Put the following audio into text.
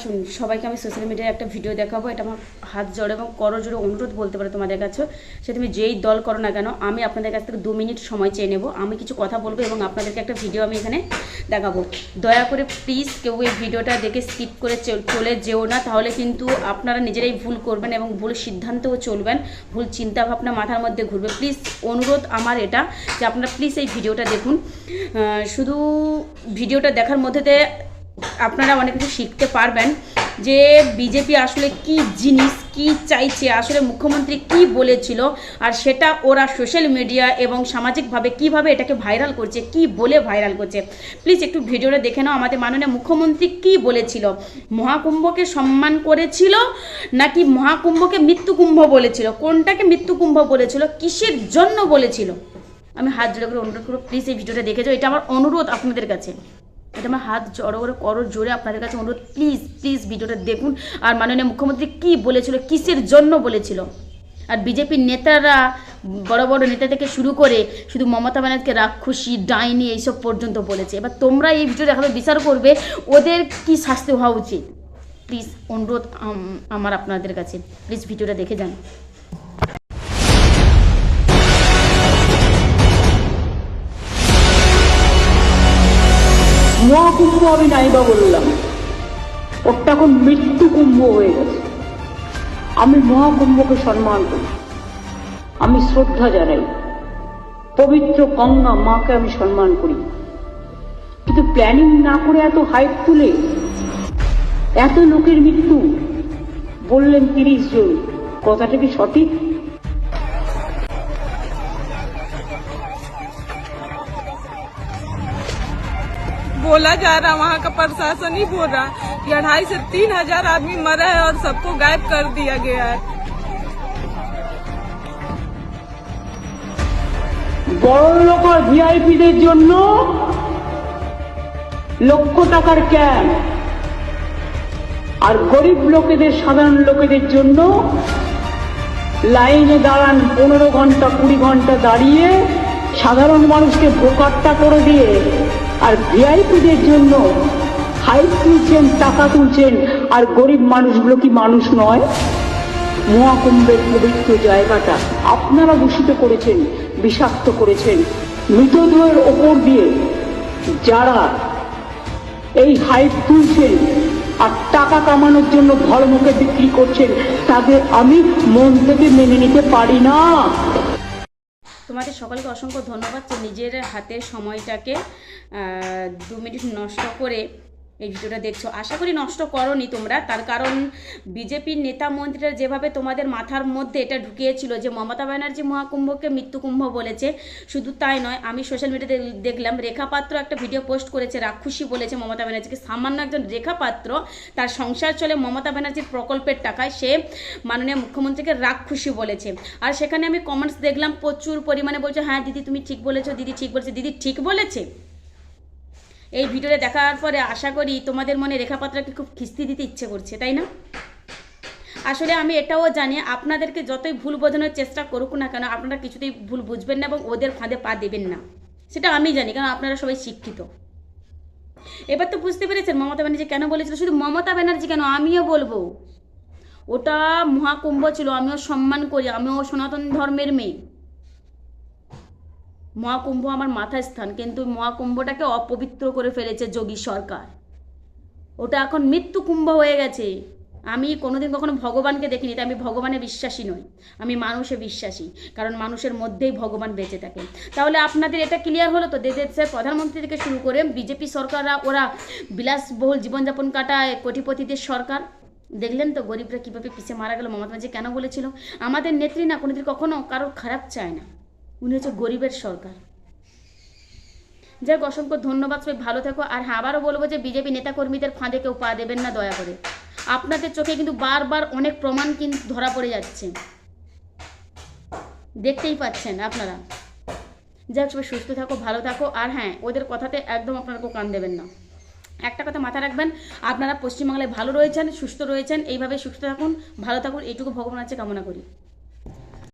আসুন, সবাইকে আমি সোশ্যাল মিডিয়ায় একটা ভিডিও দেখাবো। এটা আমার হাত জোড়ে এবং করো জোড়ে অনুরোধ বলতে পারো তোমাদের কাছে সে তুমি যেই দল করো না কেন, আমি আপনাদের কাছ থেকে দু মিনিট সময় চেয়ে নেব। আমি কিছু কথা বলব এবং আপনাদেরকে একটা ভিডিও আমি এখানে দেখাবো। দয়া করে প্লিজ কেউ এই ভিডিওটা দেখে স্কিপ করে চলে যেও না। তাহলে কিন্তু আপনারা নিজেরাই ভুল করবেন এবং ভুল সিদ্ধান্তও চলবেন। ভুল চিন্তা ভাবনা মাথার মধ্যে ঘুরবে। প্লিজ অনুরোধ আমার এটা যে আপনারা প্লিজ এই ভিডিওটা দেখুন। শুধু ভিডিওটা দেখার মধ্যে দিয়ে আপনারা অনেক কিছু শিখতে পারবেন যে বিজেপি আসলে কি জিনিস, কি চাইছে, আসলে মুখ্যমন্ত্রী কি বলেছিল আর সেটা ওরা সোশ্যাল মিডিয়া এবং সামাজিকভাবে কীভাবে এটাকে ভাইরাল করছে, কি বলে ভাইরাল করছে। প্লিজ একটু ভিডিওটা দেখে নাও, আমাদের মাননীয় মুখ্যমন্ত্রী কি বলেছিল? মহাকুম্ভকে সম্মান করেছিল নাকি মহাকুম্ভকে মৃত্যুকুম্ভ বলেছিল? কোনটাকে মৃত্যুকুম্ভ বলেছিল? কিসের জন্য বলেছিল? আমি হাত জোড়ে করে অনুরোধ করব প্লিজ এই ভিডিওটা দেখে যাও, এটা আমার অনুরোধ আপনাদের কাছে। এটা আমার হাত জড়ো করে করো, জোরে আপনাদের কাছে অনুরোধ প্লিজ প্লিজ ভিডিওটা দেখুন। আর মাননীয় মুখ্যমন্ত্রী কি বলেছিল, কিসের জন্য বলেছিল? আর বিজেপির নেতারা, বড় বড় নেতা থেকে শুরু করে শুধু মমতা ব্যানার্জিকে রাক্ষসী, ডাইনি এইসব পর্যন্ত বলেছে। এবার তোমরা এই ভিডিও দেখাবে বিচার করবে, ওদের কি শাস্তি হওয়া উচিত? প্লিজ অনুরোধ আমার আপনাদের কাছে। প্লিজ ভিডিওটা দেখে যান। মহাকুম্ভ আমি নাইবা বললাম। ওটা এখন মৃত্যু কুম্ভ হয়ে গেছে। আমি মহাকুম্ভকে সম্মান করি। আমি শ্রদ্ধা জানাই। পবিত্র গঙ্গা মাকে আমি সম্মান করি। কিন্তু প্ল্যানিং না করে এত হাইট তুলে এত লোকের মৃত্যু, বললেন তিরিশ জন। কথাটা কি সঠিক? बोला जा रहा वहाँ का प्रशासन ही बोल रहा कि अढ़ाई से तीन हजार आदमी मरा है और सबको गायब कर दिया गया है বড় লোক আর ভিআইপিদের জন্য লক্ষ টাকার ক্যাম্প আর গরিব লোকেদের সাধারণ লোকেদের জন্য লাইনে দাঁড়ান পনেরো ঘন্টা কুড়ি ঘন্টা দাঁড়িয়ে সাধারণ মানুষকে ভোকাট্টা করে দিয়ে আর ভিআইপিদের জন্য হাই তুলছেন টাকা তুলছেন আর গরিব মানুষগুলো কি মানুষ নয়? মহাকুম্ভের পবিত্র জায়গাটা আপনারা দূষিত করেছেন, বিষাক্ত করেছেন। মৃতদেহের ওপর দিয়ে যারা এই হাইপ তুলছেন আর টাকা কামানোর জন্য ধর্মকে বিক্রি করছেন, তাদের আমি মন থেকে মেনে নিতে পারি না। তোমাদের সকলকে অসংখ্য ধন্যবাদ যে নিজের হাতের সময়টাকে দু মিনিট নষ্ট করে এই ভিডিওটা দেখছ। আশা করি নষ্ট করনি তোমরা। তার কারণ বিজেপির নেতা মন্ত্রীরা যেভাবে তোমাদের মাথার মধ্যে এটা ঢুকিয়েছিল যে মমতা ব্যানার্জি মহাকুম্ভকে মৃত্যুকুম্ভ বলেছে, শুধু তাই নয়, আমি সোশ্যাল মিডিয়াতে দেখলাম, রেখা পাত্র একটা ভিডিও পোস্ট করেছে, রাক্ষসী বলেছে মমতা ব্যানার্জিকে। সামান্য একজন রেখা পাত্র, তার সংসার চলে মমতা ব্যানার্জির প্রকল্পের টাকায়, সে মাননীয় মুখ্যমন্ত্রীকে রাক্ষসী বলেছে। আর সেখানে আমি কমেন্টস দেখলাম, প্রচুর পরিমাণে বলছে হ্যাঁ দিদি, তুমি ঠিক বলেছ, দিদি ঠিক বলেছে। দিদি ঠিক বলেছে? এই ভিডিওটা দেখার পরে আশা করি তোমাদের মনে রেখাপাত্রকে খুব খিস্তি দিতে ইচ্ছে করছে, তাই না? আসলে আমি এটাও জানি, আপনাদেরকে যতই ভুল বোঝানোর চেষ্টা করুক না কেন, আপনারা কিছুতেই ভুল বুঝবেন না এবং ওদের ফাঁদে পা দেবেন না। সেটা আমি জানি, কারণ আপনারা সবাই শিক্ষিত। এবার তো বুঝতে পেরেছেন মমতা ব্যানার্জি কেন বলেছিল? শুধু মমতা ব্যানার্জি কেন, আমিও বলব। ওটা মহাকুম্ভ ছিল, আমিও সম্মান করি, আমিও সনাতন ধর্মের মেয়ে। মহাকুম্ভ আমার মাথায় স্থান, কিন্তু মহাকুম্ভটাকে অপবিত্র করে ফেলেছে যোগী সরকার। ওটা এখন মৃত্যু কুম্ভ হয়ে গেছে। আমি কোনোদিন কখনো ভগবানকে দেখিনি তাই আমি ভগবানে বিশ্বাসী নই। আমি মানুষে বিশ্বাসী, কারণ মানুষের মধ্যেই ভগবান বেঁচে থাকে। তাহলে আপনাদের এটা ক্লিয়ার হলো তো? দেশের প্রধানমন্ত্রী থেকে শুরু করে বিজেপি সরকাররা ওরা বিলাসবহুল জীবনযাপন কাটায় কোটিপতিদের সরকার। দেখলেন তো গরিবরা কীভাবে পিছিয়ে মারা গেল? মমতা ব্যানার্জি কেন বলেছিল? আমাদের নেত্রী না কোনোদিন কখনো কারোর খারাপ চায় না। উনি হচ্ছে গরিবের সরকার। যাই হোক অসংখ্য ধন্যবাদ, সবাই ভালো থেকো। আর হ্যাঁ আবারও বলব যে বিজেপি নেতাকর্মীদের ফাঁদে কেউ পা দেবেন না, দয়া করে। আপনাদের চোখে কিন্তু বারবার অনেক প্রমাণ কিন্তু ধরা পড়ে যাচ্ছে। দেখতেই পাচ্ছেন আপনারা। যাই হোক সবাই সুস্থ থাকো, ভালো থাকো। আর হ্যাঁ ওদের কথাতে একদম আপনারা কান দেবেন না। একটা কথা মাথায় রাখবেন, আপনারা পশ্চিমবাংলায় ভালো রয়েছেন, সুস্থ রয়েছেন, এইভাবে সুস্থ থাকুন, ভালো থাকুন, এইটুকু ভগবান আছে কামনা করি।